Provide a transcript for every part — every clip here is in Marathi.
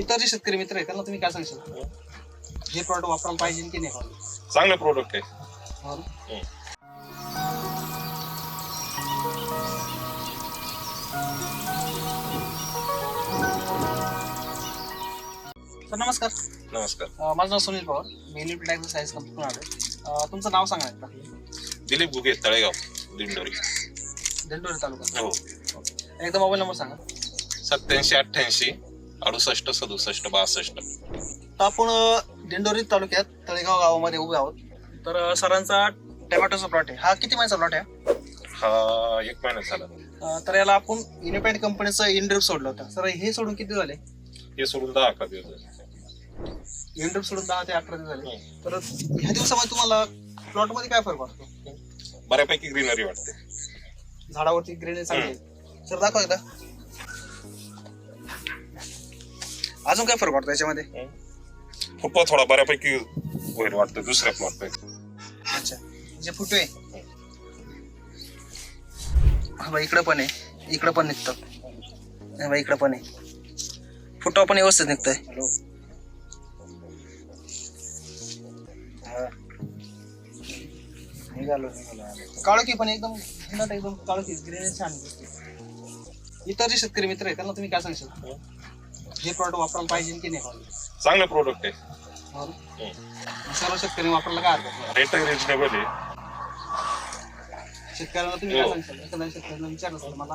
इतर जे शेतकरी मित्र आहेत त्यांना तुम्ही काय सांगशाल हे प्रॉडक्ट वापरायला पाहिजे की नाही? चांगलं प्रोडक्ट आहे. हो. सर नमस्कार. नमस्कार. अं, माझं नाव सुनील पवार. मी युनिट ॲग्रो सायन्स कंपनीतून आलो अं, तुमचं नाव सांगा एकदा. दिलीप गुगे तळेगाव दिंडोरी. दिंडोरी तालुका हो. एकदा मोबाईल नंबर सांगा. सत्याऐंशी अठ्ठ्याऐंशी अडुसष्ट सदुसष्ट बासष्ट. तर आपण दिंडोरी तालुक्यात तळेगाव गावामध्ये उभे आहोत. तर सरांचा टोमॅटोचा प्लॉट आहे. हा किती महिन्याचा प्लॉट आहे? हा एक महिना झाला. अं, तर याला आपण युनिपॅन्ट कंपनीचं इंड्रिप सोडलं होतं. सर हे सोडून किती झाले? हे सोडून दहा अकरा दिवस झाले. इंड्रिप सोडून दहा ते अकरा दिवस झाले. हम्म. तर ह्या दिवसामध्ये तुम्हाला प्लॉटमध्ये काय फरक वाटतो? बऱ्यापैकी ग्रीनरी वाटते. झाडावरती ग्रेनेड चांगली आहे. सर दाखवा एकदा. अजून काय फरक वाटतो याच्यामध्ये? फुटवा थोडा बऱ्यापैकी होईल वाटतं दुसऱ्या प्लॉट पैकी अच्छा. जे फुटवे. हा बा इकडं पण आहे. इकडं पण निघतं. हा बा इकडं पण आहे. फुटवा पण व्यवस्थित निघतोय. काळोखी पण एकदम हिंमत एकदम काळोखी ग्रीन छान. दिसते इतर जे शेतकरी मित्र आहेत त्यांना तुम्ही काय सांगशाल? हे प्रॉडक्ट वापरायला पाहिजे की नाही? चांगलं प्रोडक्ट आहे. हो ना? सर्व शेतकरी वापरायला काय हरकत नाही रेट रिजनेबल आहे. शेतकऱ्यांना तुम्ही काय हो. सांगशाल? एखाद्या शेतकऱ्यांना विचारलं असेल मला.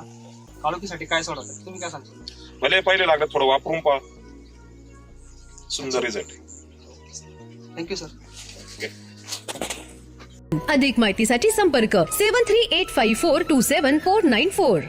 काळोखीसाठी काय सोडत तुम्ही काय सांगशाल? भले पहिले लागत थोडं वापरून पहा. सुंदर रिझल्ट थँक्यू सर अधिक माहितीसाठी संपर्क seven three eight five four two seven four nine four.